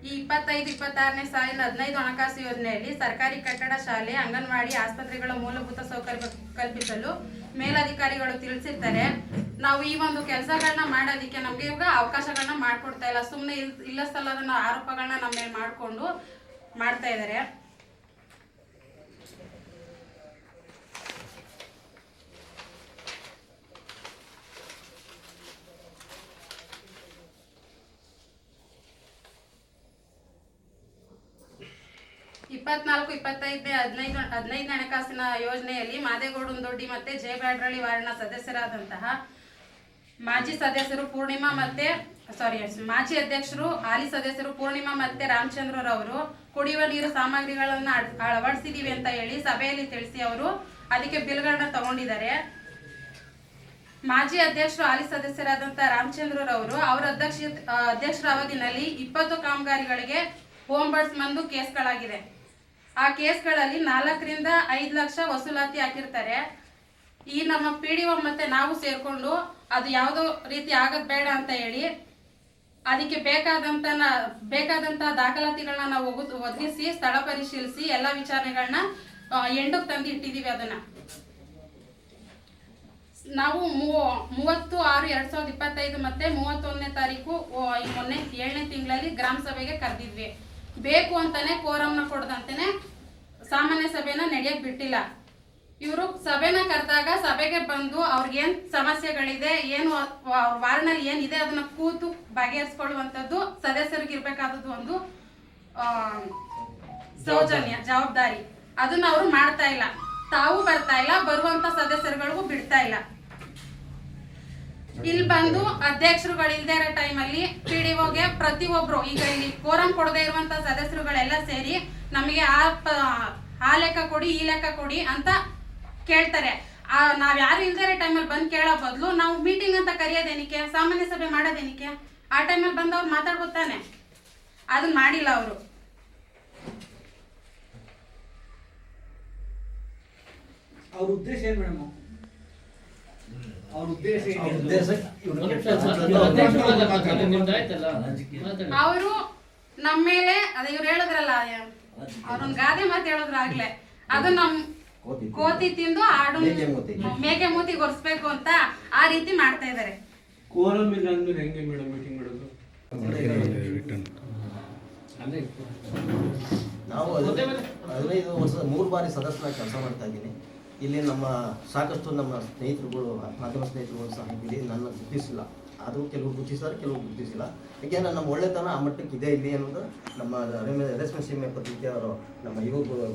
S9: ಈ ಇಪ್ಪತ್ತೈದು, ಇಪ್ಪತ್ತಾರನೇ ಸಾಲಿನ ಹದಿನೈದು ಹಣಕಾಸು ಯೋಜನೆಯಲ್ಲಿ ಸರ್ಕಾರಿ ಕಟ್ಟಡ ಶಾಲೆ, ಅಂಗನವಾಡಿ, ಆಸ್ಪತ್ರೆಗಳ ಮೂಲಭೂತ ಸೌಕರ್ಯ ಕಲ್ಪಿಸಲು ಮೇಲಧಿಕಾರಿಗಳು ತಿಳಿಸಿರ್ತಾರೆ, ನಾವು ಈ ಒಂದು ಕೆಲಸಗಳನ್ನ ಮಾಡೋದಕ್ಕೆ ನಮ್ಗೆ ಇವಾಗ ಅವಕಾಶಗಳನ್ನ ಮಾಡ್ಕೊಡ್ತಾ ಇಲ್ಲ. ಸುಮ್ಮನೆ ಇಲ್ಲ ಸಲ್ಲದನ್ನ ಆರೋಪಗಳನ್ನ ನಮ್ಮ ಮೇಲೆ ಮಾಡಿಕೊಂಡು ಮಾಡ್ತಾ ಇದ್ದಾರೆ ಇಪ್ಪತ್ನಾಲ್ಕು ಇಪ್ಪತ್ತೈದನೇ ಹದಿನೈದು ಹದಿನೈದು ಹಣಕಾಸಿನ ಯೋಜನೆಯಲ್ಲಿ ಮಾದೇಗೌಡನ್ ದೊಡ್ಡಿ ಮತ್ತೆ ಜಯ ಬ್ಯಾಡ್ರಳ್ಳಿ ವಾರ್ಡ್ನ ಸದಸ್ಯರಾದಂತಹ ಮಾಜಿ ಸದಸ್ಯರು ಪೂರ್ಣಿಮಾ ಮತ್ತೆ ಸಾರಿ ಮಾಜಿ ಅಧ್ಯಕ್ಷರು, ಹಾಲಿ ಸದಸ್ಯರು ಪೂರ್ಣಿಮಾ ಮತ್ತೆ ರಾಮಚಂದ್ರರವರು ಕುಡಿಯುವ ನೀರು ಸಾಮಗ್ರಿಗಳನ್ನ ಅಳ್- ಅಳವಡಿಸಿದೀವಿ ಅಂತ ಹೇಳಿ ಸಭೆಯಲ್ಲಿ ತಿಳಿಸಿ ಅವರು ಅದಕ್ಕೆ ಬಿಲ್ಗಳನ್ನ ತಗೊಂಡಿದ್ದಾರೆ. ಮಾಜಿ ಅಧ್ಯಕ್ಷರು, ಹಾಲಿ ಸದಸ್ಯರಾದಂತ ರಾಮಚಂದ್ರರವರು ಅವರ ಅಧ್ಯಕ್ಷ ಅಧ್ಯಕ್ಷರ ಅವಧಿನಲ್ಲಿ ಇಪ್ಪತ್ತು ಕಾಮಗಾರಿಗಳಿಗೆ ಬಂದು ಕೇಸ್ಗಳಾಗಿದೆ ಆ ಕೇಸ್ಗಳಲ್ಲಿ ನಾಲ್ಕರಿಂದ ಐದು ಲಕ್ಷ ವಸೂಲಾತಿ ಹಾಕಿರ್ತಾರೆ. ಈ ನಮ್ಮ ಪಿ ಡಿ ಒ ಮತ್ತೆ ನಾವು ಸೇರಿಕೊಂಡು ಅದು ಯಾವುದೋ ರೀತಿ ಆಗದ್ ಬೇಡ ಅಂತ ಹೇಳಿ ಅದಕ್ಕೆ ಬೇಕಾದಂತ ಬೇಕಾದಂತ ದಾಖಲಾತಿಗಳನ್ನ ನಾವು ಒದಗಿಸಿ, ಸ್ಥಳ ಪರಿಶೀಲಿಸಿ, ಎಲ್ಲಾ ವಿಚಾರಣೆಗಳನ್ನ ಎಂಡಕ್ಕೆ ತಂದು ಇಟ್ಟಿದೀವಿ ಅದನ್ನ. ನಾವು ಮೂವ- ಮೂವತ್ತು ಆರು ಎರಡ್ ಸಾವಿರದ ಇಪ್ಪತ್ತೈದು ಮತ್ತೆ ಮೂವತ್ತೊಂದನೇ ತಾರೀಕು ಮೊನ್ನೆ ಏಳನೇ ತಿಂಗಳಲ್ಲಿ ಗ್ರಾಮ ಸಭೆಗೆ ಕರೆದಿದ್ವಿ. ಬೇಕು ಅಂತಾನೆ ಕೋರಮ್ನ ಕೊಡದಂತಾನೆ ಸಾಮಾನ್ಯ ಸಭೆನ ನಡೆಯಕ್ ಬಿಟ್ಟಿಲ್ಲ. ಇವರು ಸಭೆನ ಕರೆದಾಗ ಸಭೆಗೆ ಬಂದು ಅವ್ರಿಗೇನ್ ಸಮಸ್ಯೆಗಳಿದೆ, ಏನು ವಾರ್ಡ್ನಲ್ಲಿ ಏನಿದೆ ಅದನ್ನ ಕೂತು ಬಗೆಹರಿಸ್ಕೊಳ್ಳುವಂಥದ್ದು ಸದಸ್ಯರಿಗೆ ಇರ್ಬೇಕಾದದ್ದು ಒಂದು ಸೌಜನ್ಯ, ಜವಾಬ್ದಾರಿ. ಅದನ್ನ ಅವರು ಮಾಡ್ತಾ ಇಲ್ಲ. ತಾವು ಬರ್ತಾ ಇಲ್ಲ, ಬರುವಂತ ಸದಸ್ಯರುಗಳಿಗೂ ಬಿಡ್ತಾ ಇಲ್ಲ. ಇಲ್ಲಿ ಬಂದು ಅಧ್ಯಕ್ಷರುಗಳು ಇಲ್ದೇ ಇರೋ ಟೈಮಲ್ಲಿ ಪಿ ಡಿ ಒಗೆ ಪ್ರತಿಯೊಬ್ರು ಈಗ ಇಲ್ಲಿ ಕೋರಂ ಕೊಡದೇ ಇರುವಂತ ಸದಸ್ಯರುಗಳೆಲ್ಲ ಸೇರಿ ನಮಗೆ ಆ ಆ ಲೆಕ್ಕ ಕೊಡಿ, ಈ ಲೆಕ್ಕ ಕೊಡಿ ಅಂತ ಕೇಳ್ತಾರೆ. ನಾವ್ ಯಾರು ಇಲ್ದೇ ಇರೋ ಟೈಮಲ್ಲಿ ಬಂದು ಕೇಳೋ ಬದಲು ನಾವು ಮೀಟಿಂಗ್ ಅಂತ ಕರೆಯೋದೇನಿಕೆ ಸಾಮಾನ್ಯ ಸಭೆ ಮಾಡೋದೇನಿಕೆ ಆ ಟೈಮಲ್ಲಿ ಬಂದು ಅವ್ರು ಮಾತಾಡ್ಬೋತಾನೆ ಅದನ್ನ ಮಾಡಿಲ್ಲ ಅವರು.
S8: ಅವ್ರ ಉದ್ದೇಶ ಏನು ಮೇಡಮ್ ಅವ್ರ
S9: ನಮ್ಮ ಮೇಲೆ ಅದೇ ಇವ್ರು ಹೇಳಿದ್ರಲ್ಲ ಅವ್ರೊಂದ್ ಗಾದೆ ಮಾತು ಹೇಳಿದ್ರಾಗ್ಲೆ ಆಗ್ಲೇ ಅದು ನಮ್
S5: ಕೋತಿ ತಿಂದು.
S9: ಆಡು
S5: ಮೇಕೆ ಮೂತಿ.
S9: ಗೊರ್ಸ್ಬೇಕು ಅಂತ ಆ ರೀತಿ ಮಾಡ್ತಾ ಇದಾರೆ
S2: ಕೋರಂ ಇಲ್ಲ ಅಂದ್ಮೇಲೆ ಹೆಂಗೆ ಮೇಡಮ್ ಮೀಟಿಂಗ್ ಮಾಡೋದು
S5: ನಾವು ಹದಿನೈದು ಹದಿನೈದು ವರ್ಷ ಮೂರು ಬಾರಿ ಸದಸ್ಯರಾಗಿ ಕೆಲಸ ಮಾಡ್ತಾ ಇದ್ದೀನಿ ಇಲ್ಲಿ ನಮ್ಮ ಸಾಕಷ್ಟು ನಮ್ಮ ಸ್ನೇಹಿತರುಗಳು, ಮಾಧ್ಯಮ ಸ್ನೇಹಿತರುಗಳು ಸಹ ಇಲ್ಲಿ ನನ್ನ ಗುರುತಿಸಿಲ್ಲ. ಆದರೂ ಕೆಲವು ಗುರುತಿಸಿದ್ದಾರೆ ಕೆಲವು ಗುರುತಿಸಿಲ್ಲ. ಯಾಕೆಂದ್ರೆ ನಮ್ಮ ಒಳ್ಳೆತನ ಆ ಮಟ್ಟಕ್ಕೆ ಇದೆ ಇಲ್ಲಿ ಅನ್ನೋದು ನಮ್ಮ ರೇಷ್ಮೆ ಸೀಮೆ ಪತ್ರಿಕೆ ಅವರು ನಮ್ಮ ಯುವಕರು